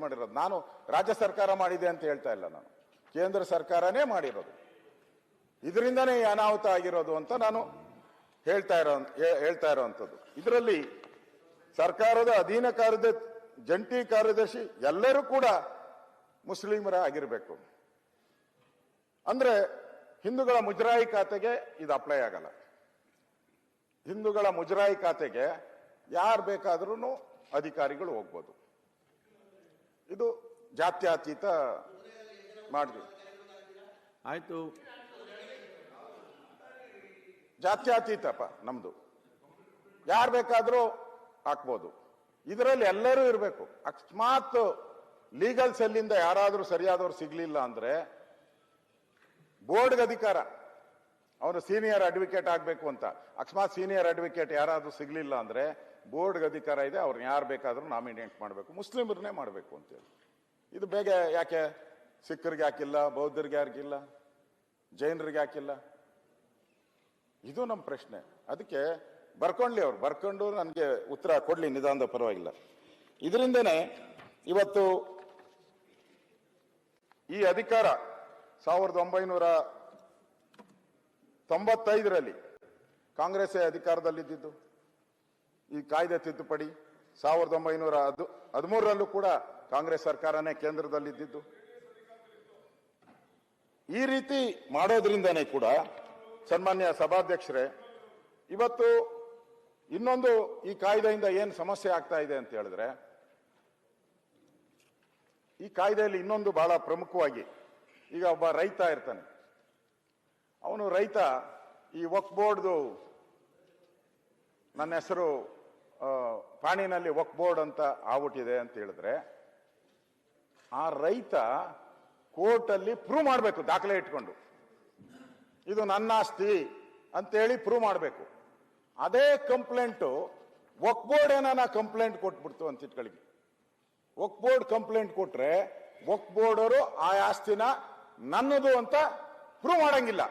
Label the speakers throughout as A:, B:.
A: ಮಾಡಿರೋದು. ನಾನು ರಾಜ್ಯ ಸರ್ಕಾರ ಮಾಡಿದೆ ಅಂತ ಹೇಳ್ತಾ ಇಲ್ಲ ನಾನು. ಕೇಂದ್ರ ಸರ್ಕಾರನೇ ಮಾಡಿರೋದು. ಇದರಿಂದನೇ ಅನಾಹುತ ಆಗಿರೋದು ಅಂತ ನಾನು ಹೇಳ್ತಾ ಇರೋ ಹೇಳ್ತಾ ಇರೋವಂಥದ್ದು ಇದರಲ್ಲಿ ಸರ್ಕಾರದ ಅಧೀನ ಕಾರ್ಯದ, ಜಂಟಿ ಕಾರ್ಯದರ್ಶಿ ಎಲ್ಲರೂ ಕೂಡ ಮುಸ್ಲಿಮರ ಆಗಿರಬೇಕು. ಅಂದ್ರೆ ಹಿಂದೂಗಳ ಮುಜರಾಯಿ ಖಾತೆಗೆ ಇದು ಅಪ್ಲೈ ಆಗಲ್ಲ. ಹಿಂದೂಗಳ ಮುಜರಾಯಿ ಖಾತೆಗೆ ಯಾರು ಬೇಕಾದ್ರೂ ಅಧಿಕಾರಿಗಳು ಹೋಗ್ಬೋದು. ಇದು ಜಾತ್ಯತೀತ ಮಾಡಿದ್ವಿ
B: ಆಯ್ತು.
A: ಜಾತ್ಯತೀತಪ್ಪ ನಮ್ದು. ಯಾರು ಬೇಕಾದರೂ ಹಾಕ್ಬೋದು. ಇದರಲ್ಲಿ ಎಲ್ಲರೂ ಇರಬೇಕು. ಅಕಸ್ಮಾತ್ ಲೀಗಲ್ ಸೆಲ್ಲಿಂದ ಯಾರಾದರೂ ಸರಿಯಾದವ್ರು ಸಿಗ್ಲಿಲ್ಲ ಅಂದ್ರೆ ಬೋರ್ಡ್ಗೆ ಅಧಿಕಾರ. ಅವನು ಸೀನಿಯರ್ ಅಡ್ವೊಕೇಟ್ ಆಗಬೇಕು ಅಂತ. ಅಕಸ್ಮಾತ್ ಸೀನಿಯರ್ ಅಡ್ವೊಕೇಟ್ ಯಾರಾದರೂ ಸಿಗ್ಲಿಲ್ಲ ಅಂದ್ರೆ ಬೋರ್ಡ್ಗೆ ಅಧಿಕಾರ ಇದೆ ಅವ್ರನ್ನ ಯಾರು ಬೇಕಾದರೂ ನಾಮಿನೇಟ್ ಮಾಡಬೇಕು. ಮುಸ್ಲಿಮರನ್ನೇ ಮಾಡಬೇಕು ಅಂತೇಳಿ ಇದು ಬೇಗ ಯಾಕೆ? ಸಿಖ್ಖರಿಗೆ ಹಾಕಿಲ್ಲ, ಬೌದ್ಧರಿಗೆ ಯಾರಿಗಿಲ್ಲ ಜೈನರಿಗೆ ಹಾಕಿಲ್ಲ? ಇದು ನಮ್ಮ ಪ್ರಶ್ನೆ. ಅದಕ್ಕೆ ಬರ್ಕೊಂಡ್ಲಿ ಅವ್ರು. ಬರ್ಕೊಂಡು ನನಗೆ ಉತ್ತರ ಕೊಡಲಿ, ನಿಧಾನದ ಪರವಾಗಿಲ್ಲ. ಇದರಿಂದನೇ ಇವತ್ತು ಈ ಅಧಿಕಾರ ಸಾವಿರದ ಒಂಬೈನೂರ ತೊಂಬತ್ತೈದರಲ್ಲಿ ಕಾಂಗ್ರೆಸ್ಸೇ ಅಧಿಕಾರದಲ್ಲಿದ್ದಿದ್ದು. ಈ ಕಾಯ್ದೆ ತಿದ್ದುಪಡಿ ಸಾವಿರದ ಒಂಬೈನೂರ ಹದ್, ಹದಿಮೂರರಲ್ಲೂ ಕೂಡ ಕಾಂಗ್ರೆಸ್ ಸರ್ಕಾರನೇ ಕೇಂದ್ರದಲ್ಲಿದ್ದಿದ್ದು. ಈ ರೀತಿ ಮಾಡೋದ್ರಿಂದನೇ ಕೂಡ ಸನ್ಮಾನ್ಯ ಸಭಾಧ್ಯಕ್ಷರೇ, ಇವತ್ತು ಇನ್ನೊಂದು ಈ ಕಾಯ್ದೆಯಿಂದ ಏನು ಸಮಸ್ಯೆ ಆಗ್ತಾ ಇದೆ ಅಂತ ಹೇಳಿದ್ರೆ, ಈ ಕಾಯ್ದೆಯಲ್ಲಿ ಇನ್ನೊಂದು ಬಹಳ ಪ್ರಮುಖವಾಗಿ ಈಗ ಒಬ್ಬ ರೈತ ಇರ್ತಾನೆ. ಅವನು ರೈತ. ಈ ವಕ್ ಬೋರ್ಡ್ದು ನನ್ನ ಹೆಸರು ಪಾಣಿನಲ್ಲಿ ವಕ್ ಬೋರ್ಡ್ ಅಂತ ಆಗ್ಬಿಟ್ಟಿದೆ ಅಂತ ಹೇಳಿದ್ರೆ, ಆ ರೈತ ಕೋರ್ಟಲ್ಲಿ ಪ್ರೂವ್ ಮಾಡಬೇಕು, ದಾಖಲೆ ಇಟ್ಕೊಂಡು. ಇದು ನನ್ನ ಆಸ್ತಿ ಅಂತೇಳಿ ಪ್ರೂವ್ ಮಾಡಬೇಕು. ಅದೇ ಕಂಪ್ಲೇಂಟು ವಕ್ ಬೋರ್ಡ್ ಏನಾನ ಕಂಪ್ಲೇಂಟ್ ಕೊಟ್ಬಿಡ್ತು ಅಂತ ಇಟ್ಕೊಳ್ಳಿ ವಕ್ ಬೋರ್ಡ್ ಕಂಪ್ಲೇಂಟ್ ಕೊಟ್ರೆ ವಕ್ ಅವರು ಆ ಆಸ್ತಿನ ನನ್ನದು ಅಂತ ಪ್ರೂವ್ ಮಾಡಂಗಿಲ್ಲ.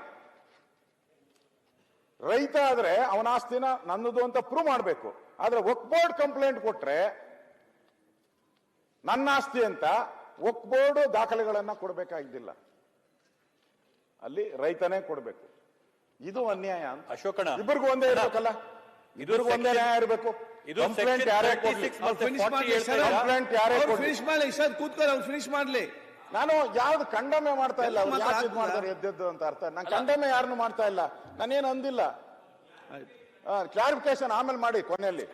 A: ರೈತ ಆದ್ರೆ ಅವನ ಆಸ್ತಿನ ನನ್ನದು ಅಂತ ಪ್ರೂವ್ ಮಾಡಬೇಕು. ಆದ್ರೆ ವಕ್ ಬೋರ್ಡ್ ಕಂಪ್ಲೇಂಟ್ ಕೊಟ್ರೆ ನನ್ನ ಆಸ್ತಿ ಅಂತ ವಕ್ ಬೋರ್ಡ್ ದಾಖಲೆಗಳನ್ನ ಕೊಡಬೇಕಾಗಿದ್ದಿಲ್ಲ. ಅಲ್ಲಿ ರೈತನೇ ಕೊಡಬೇಕು. ಇದು ಅನ್ಯಾಯ ಅಂತ.
C: ಅಶೋಕಣ್ಣ
A: ಇಬ್ಬರಿಗೂ ಒಂದೇ ಇರಬೇಕಲ್ಲ? ಇಬ್ಬರಿಗೂ ಒಂದೇ ನ್ಯಾಯ ಇರಬೇಕು.
C: ಇದು
A: ಕಂಪ್ಲೇಂಟ್ ಯಾರೇ
C: 36
A: ಕೊಡ್ಲಿ
B: ಫಿನಿಶ್
C: 40
B: ಮಾಡ್ಲಿ
C: ಹೇಳ್ತಾ ಇದ್ದಾರೆ.
A: ಕಂಪ್ಲೇಂಟ್ ಯಾರೇ ಕೊಡ್ಲಿ.
B: ಫಿನಿಶ್ ಮಾಡ್ಲಿ.
A: ನಾನು ಯಾವ್ದು ಕಂಡಮೆ ಮಾಡ್ತಾ ಇಲ್ಲ ಅವ್ರು ಯಾಕೆ ಇದ್ ಮಾಡ್ತಾರೆ ಎದ್ದೆದ್ದು ಅಂತ ಅರ್ಥ. ನಾನು ಕಂಡಮೆ ಯಾರನ್ನು ಮಾಡ್ತಾ ಇಲ್ಲ. ನಾನೇನು ಅಂದಿಲ್ಲ. ಕ್ಲಾರಿಫಿಕೇಶನ್ ಆಮೇಲೆ ಮಾಡಿ ಕೊನೆಯಲ್ಲಿ.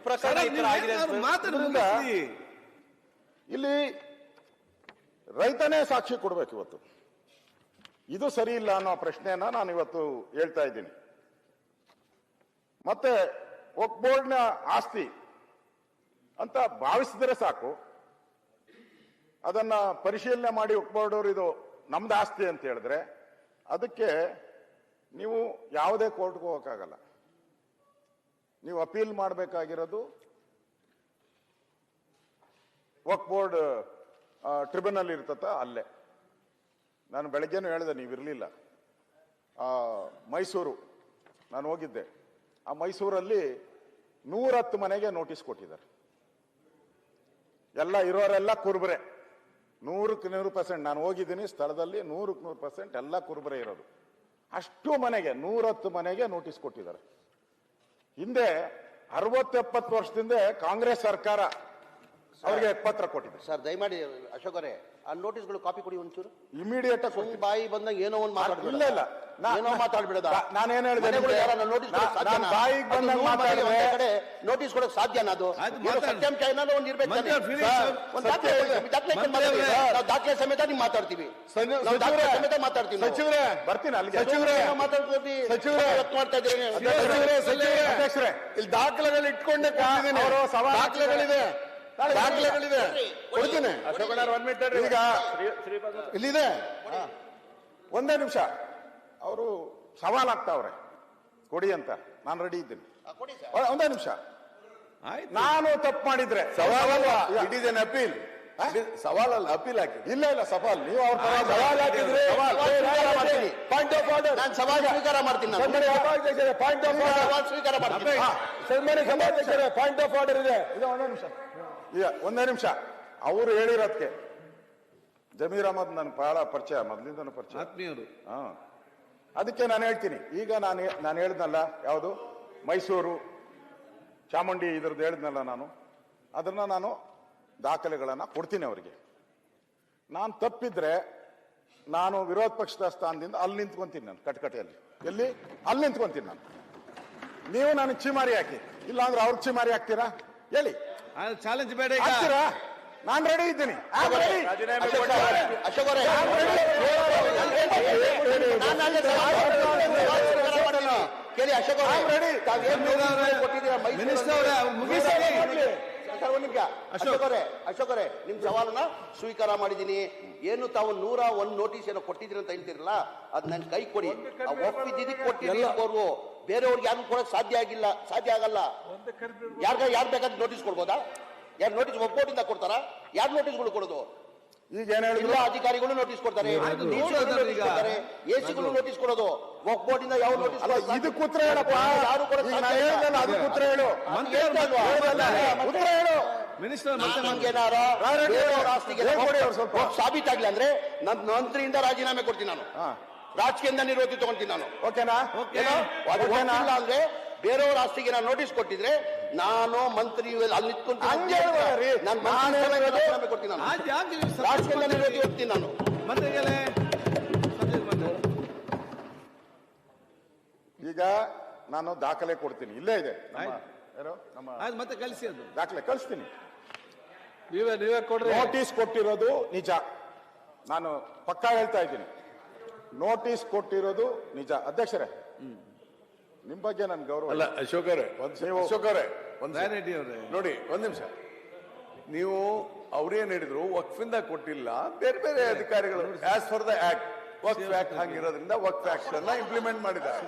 A: ಇಲ್ಲಿ ರೈತನೇ ಸಾಕ್ಷಿ ಕೊಡ್ಬೇಕು ಇವತ್ತು. ಇದು ಸರಿ ಇಲ್ಲ ಅನ್ನೋ ಪ್ರಶ್ನೆಯನ್ನ ನಾನು ಇವತ್ತು ಹೇಳ್ತಾ ಇದ್ದೀನಿ. ಮತ್ತೆ ಒಕ್ ಬೋರ್ಡ್ನ ಆಸ್ತಿ ಅಂತ ಭಾವಿಸಿದ್ರೆ ಸಾಕು. ಅದನ್ನ ಪರಿಶೀಲನೆ ಮಾಡಿ ಅವರು ಇದು ನಮ್ದು ಆಸ್ತಿ ಅಂತ ಹೇಳಿದ್ರೆ, ಅದಕ್ಕೆ ನೀವು ಯಾವುದೇ ಕೋರ್ಟ್ಗೆ ಹೋಗೋಕ್ಕಾಗಲ್ಲ. ನೀವು ಅಪೀಲ್ ಮಾಡಬೇಕಾಗಿರೋದು ವಕ್ ಬೋರ್ಡ್ ಟ್ರಿಬ್ಯುನಲ್ ಇರ್ತತ ಅಲ್ಲೇ. ನಾನು ಬೆಳಗ್ಗೆನೂ ಹೇಳಿದೆ, ನೀವು ಇರಲಿಲ್ಲ. ಮೈಸೂರು, ನಾನು ಹೋಗಿದ್ದೆ. ಆ ಮೈಸೂರಲ್ಲಿ ನೂರತ್ತು ಮನೆಗೆ ನೋಟಿಸ್ ಕೊಟ್ಟಿದ್ದಾರೆ. ಎಲ್ಲ ಇರೋರೆಲ್ಲ ಕುರುಬರೆ. ನೂರಕ್ಕೆ ನೂರು ಪರ್ಸೆಂಟ್ ನಾನು ಹೋಗಿದ್ದೀನಿ ಸ್ಥಳದಲ್ಲಿ ನೂರಕ್ಕೆ ನೂರು ಪರ್ಸೆಂಟ್ ಎಲ್ಲ ಕುರುಬರೇ ಇರೋದು. ಅಷ್ಟು ಮನೆಗೆ, ನೂರತ್ತು ಮನೆಗೆ ನೋಟಿಸ್ ಕೊಟ್ಟಿದ್ದಾರೆ. ಹಿಂದೆ ಅರವತ್ತೆಪ್ಪತ್ತು ವರ್ಷದಿಂದ ಕಾಂಗ್ರೆಸ್ ಸರ್ಕಾರ ಅವರಿಗೆ ಪತ್ರ ಕೊಟ್ಟಿದ್ದೆ
D: ಸರ್ ದಯಮಾಡಿ ಅಶೋಕ್ ಅವರೇ ಆ ನೋಟಿಸ್ಗಳು ಕಾಪಿ ಕೊಡಿ ಒಂಚೂರು.
A: ಇಮಿಡಿಯೇಟ್
D: ಆಗಿ ಬಾಯಿ ಬಂದಾಗ ಏನೋ ಒಂದು ಮಾತಾಡ್ಬೇಡ.
A: ಇಲ್ಲ ಇಲ್ಲ. ನಾ-
D: ಏನೋ ಮಾತಾಡ್ಬಿಡದ?
A: ನಾನು ಏನ್ ಹೇಳಿದೆ?
D: ನೋಟಿಸ್
A: ನಾನ್ ಬಾಯಿಗ್ ಬಂದಂಗ್ ಮಾತಾಡಿದ್ರೆ-
D: ಕಡೆ ನೋಟಿಸ್ ಕೊಡಕ್ ಸಾಧ್ಯನಾ ಅದು. ಸತ್ಯಾಂಶ ಏನಾದ್ರು ಒಂದು ಇರ್ಬೇಕು. ನಾವು ದಾಖಲೆ ಸಮೇತ ನಿಮ್ ಮಾತಾಡ್ತೀವಿ. ನಾವು ದಾಖಲೆ ಸಮೇತ ಮಾತಾಡ್ತೀವಿ ನಾವು.
A: ಸಚಿವರೇ ಬರ್ತೀನಿ ಅಲ್ಲಿ
D: ಸಚಿವರೇ ಏನೋ ಮಾತಾಡ್ತೀವಿ
A: ಸಚಿವರೇ.
D: ಇವತ್ತು ಮಾಡ್ತಾ ಇದ್ದೀನಿ
A: ಸಚಿವರೇ, ಇಲ್ಲಿ ದಾಖಲೆಗಳು ಇಟ್ಕೊಂಡೆ
D: ಸವಾಲು
A: ದಾಖಲೆಗಳಿದೆ. ದಾಖಲೆಗಳಿದೆ ಕೊಡ್ತೀನಿ. ಈಗ ಇಲ್ಲಿದೆ. ಒಂದೇ ನಿಮಿಷ. ಅವರು ಸವಾಲ್ ಆಗ್ತಾವ್ರೆ. ಕೊಡಿ ಅಂತ. ನಾನು ರೆಡಿ ಇದ್ದೀನಿ.
D: ಕೊಡಿ ಸರ್.
A: ಒಂದೇ ನಿಮಿಷ.
B: ಆಯ್ತು.
A: ನಾನು ತಪ್ಪು ಮಾಡಿದ್ರೆ.
E: ಸವಾಲಲ್ಲ ಇಟ್ ಇಸ್ ಎನ್ ಅಪೀಲ್ ಸವಾಲಲ್ಲ ಅಪೀಲ್ ಹಾಕಿ
A: ಇಲ್ಲ ಇಲ್ಲ ಸವಾಲ್. ನೀವು ಅವ್ರ
E: ಸವಾಲ್ ಹಾಕಿದ್ರೆ
A: ಸವಾಲ್.
D: ಸ್ವೀಕಾರ ಮಾಡ್ತೀನಿ.
A: ಪಾಯಿಂಟ್ ಆಫ್ ಆರ್ಡರ್
D: ನಾನು ಸವಾಲ್ ಸ್ವೀಕಾರ. ಮಾಡ್ತೀನಿ
A: ಪಾಯಿಂಟ್ ಆಫ್ ಆರ್ಡರ್
D: ಸ್ವೀಕಾರ ಮಾಡ್ತೀನಿ.
A: ಪಾಯಿಂಟ್ ಆಫ್ ಆರ್ಡರ್ ಇದೆ. ಇದು ಒಂದೇ ನಿಮಿಷ. ಈಗ ಒಂದೇ ನಿಮಿಷ. ಅವರು ಹೇಳಿರೋದಕ್ಕೆ ಜಮೀರ್ ಅಹಮದ್ ನನ್ನ ಬಹಳ ಪರಿಚಯ ಮೊದಲಿಂದನೂ ಪರಿಚಯ.
B: ಆತ್ಮೀಯರು.
A: ಹಾ. ಅದಕ್ಕೆ ನಾನು ಹೇಳ್ತೀನಿ. ಈಗ ನಾನು ನಾನು ಹೇಳಿದ್ನಲ್ಲ ಯಾವುದು? ಮೈಸೂರು ಚಾಮುಂಡಿ ಇದ್ರದ್ದು ಹೇಳಿದ್ನಲ್ಲ ನಾನು. ಅದನ್ನ ನಾನು ದಾಖಲೆಗಳನ್ನು ಕೊಡ್ತೀನಿ ಅವರಿಗೆ. ನಾನು ತಪ್ಪಿದ್ರೆ ನಾನು ವಿರೋಧ ಪಕ್ಷದ ಸ್ಥಾನದಿಂದ ಅಲ್ಲಿ ನಿಂತ್ಕೊಂತೀನಿ ನಾನು ಕಟ್ಕಟೆಯಲ್ಲಿ ಎಲ್ಲಿ? ಅಲ್ಲಿ ನಿಂತ್ಕೊಂತೀನಿ ನಾನು. ನೀವು ನನಗೆ ಚಿಮಾರಿ ಹಾಕಿ. ಇಲ್ಲಾಂದ್ರೆ ಅವ್ರ ಅವ್ರಿಗೆ ಚಿಮಾರಿ ಹಾಕ್ತೀರಾ? ಹೇಳಿ.
B: ಚಾಲೆಂಜ್ ಬೇಡ ಈಗ
A: ಹಾಕ್ತೀರಾ ನಾನು ರೆಡಿ ಇದ್ದೀನಿ I'm ready.
D: ಅಶೋಕ್ ಅವರೇ, ಅಶೋಕ್ ಅವರೇ. ನಾನು ಅಲ್ಲೇ. ಕೇಳಿ ಅಶೋಕ್ ಅವರೇ,
A: I'm ready.
D: ತಾವೇನ್ ಕೊಟ್ಟಿದ್ದೀರಾ ಮೈಸೂರಲ್ಲಿ?
B: ಮಿನಿಸ್ಟರ್ ಅವರೇ, ಅವ್ರು ಮುಗಿಸಲಿ.
D: ನಿಮ್ಗೆ ಒಂದ್ ನಿಮಿಷ. ಅಶೋಕ್ ಅವರೇ ಅಶೋಕ್ ಅವರೇ ನಿಮ್ ಸವಾಲನ್ನ ಸ್ವೀಕಾರ ಮಾಡಿದೀನಿ ಏನು ತಾವು ನೂರ ಒಂದ್ ನೋಟಿಸ್ ಏನೋ ಕೊಟ್ಟಿದ್ರಿ ಅಂತ ಹೇಳ್ತಿರಲ್ಲ ಅದ್ ನನ್ ಕೈ ಕೊಡಿ. ಆ ಒಪ್ಪಿದ್ದಕ್ಕೆ ಕೊಟ್ಟಿದ್ದೀರಿ ಅವ್ರು ಬೇರೆಯವ್ರಿಗೆ ಯಾರು ಕೊಡಕ್ ಸಾಧ್ಯ ಆಗಿಲ್ಲ ಸಾಧ್ಯ ಆಗಲ್ಲ. ಯಾರ್ಗ ಯಾರು ಬೇಕಾದ್ರೆ ನೋಟಿಸ್ ಕೊಡ್ಬೋದಾ? ಯಾರು ನೋಟಿಸ್ ಒಪ್ಪೋಟಿಂದ ಕೊಡ್ತಾರಾ? ಯಾರು ನೋಟಿಸ್ಗಳು ಕೊಡೋದು?
A: ಈಗ ಏನ್ ಹೇಳಿದ್ರು?
D: ಜಿಲ್ಲಾ ಅಧಿಕಾರಿಗಳು ನೋಟಿಸ್ ಕೊಡ್ತಾರೆ. ಎಸಿಗಳು ನೋಟಿಸ್ ಕೊಡೋದು. ವಕ್ ಬೋರ್ಡ್ ಇಂದ ಯಾವ ನೋಟಿಸ್
A: ಅಲ್ಲ ಇದಕ್ಕೆ ಉತ್ತರ ಹೇಳಪ್ಪ.
D: ಯಾರು ಕೂಡ
A: ಈಗ ನಾನು ಹೇಳಿದ್ನಲ್ಲ ಅದಕ್ಕೆ ಉತ್ತರ ಹೇಳು. ಉತ್ತರ ಹೇಳು.
D: ಸಾಬೀತಾಗ್ಲಿ ಅಂದ್ರೆ ನನ್ನ ಮಂತ್ರಿಯಿಂದ ರಾಜೀನಾಮೆ ಕೊಡ್ತೀನಿ ನಾನು. ರಾಜಕೀಯದಿಂದ ನಿರೋಧಿ ತಗೊಂತೀನಿ ನಾನು.
A: ಓಕೆನಾ?
D: ಅಂದ್ರೆ ಬೇರೆಯವ್ರ ಆಸ್ತಿಗೆ ನಾನು ನೋಟಿಸ್ ಕೊಟ್ಟಿದ್ರೆ ನಾನು ಮಂತ್ರಿ ಅಲ್ಲಿ
A: ಹಂಗೆ ಹೇಳ್ಬೇಡ ರೀ.
D: ನಾನು
A: ನಾನು
D: ಕೊಡ್ತೀನಿ ನಾನು.
B: ಯಾಕೆ ನೀವು ಮಾಡ್ತೀರಿ?
D: ಹೋಗ್ತೀನಿ ನಾನು.
B: ಮಂತ್ರಿಗಳೇ subject ಮಾತಾಡಿ.
A: ಈಗ ನಾನು ದಾಖಲೆ ಕೊಡ್ತೀನಿ. ಇಲ್ಲೇ ಇದೆ. ನಮ್ಮ
B: ಆಯ್ತು.
A: ಯಾರು? ನಮ್ಮ
B: ಆಯ್ತು ಮತ್ತೆ ಕಳಿಸಿ ಅದು.
A: ದಾಖಲೆ ಕಳಿಸ್ತೀನಿ.
B: ನೀವೇ ನೀವೇ ಕೊಡ್ರಿ.
A: ನೋಟಿಸ್ ಕೊಟ್ಟಿರೋದು ನಿಜ. ನಾನು ಪಕ್ಕಾ ಹೇಳ್ತಾ ಇದ್ದೀನಿ. ನೋಟಿಸ್ ಕೊಟ್ಟಿರೋದು ನಿಜ. ಅಧ್ಯಕ್ಷರೇ ನಿಮ್ ಬಗ್ಗೆ ನನ್ ಗೌರವ
E: ಅಲ್ಲ ಅಶೋಕ್ ಅವರೇ ಒಂದ್
A: ನೀವು-
E: ಅಶೋಕ್ ಅವರೇ ಒಂದ್
B: ರೆಡ್ಡಿ ಅವರೇ.
E: ನೋಡಿ ಒಂದ್ ನಿಮಿಷ. ನೀವು ಅವ್ರೇನ್ ಹೇಳಿದ್ರು ವಕ್ಫಿಂದ ಕೊಟ್ಟಿಲ್ಲ ಬೇರೆ ಬೇರೆ ಅಧಿಕಾರಿಗಳು as for the act Waqf act ಹಂಗಿರೋದ್ರಿಂದ Waqf act ಅನ್ನ ಇಂಪ್ಲಿಮೆಂಟ್ ಮಾಡಿದ್ದಾರೆ.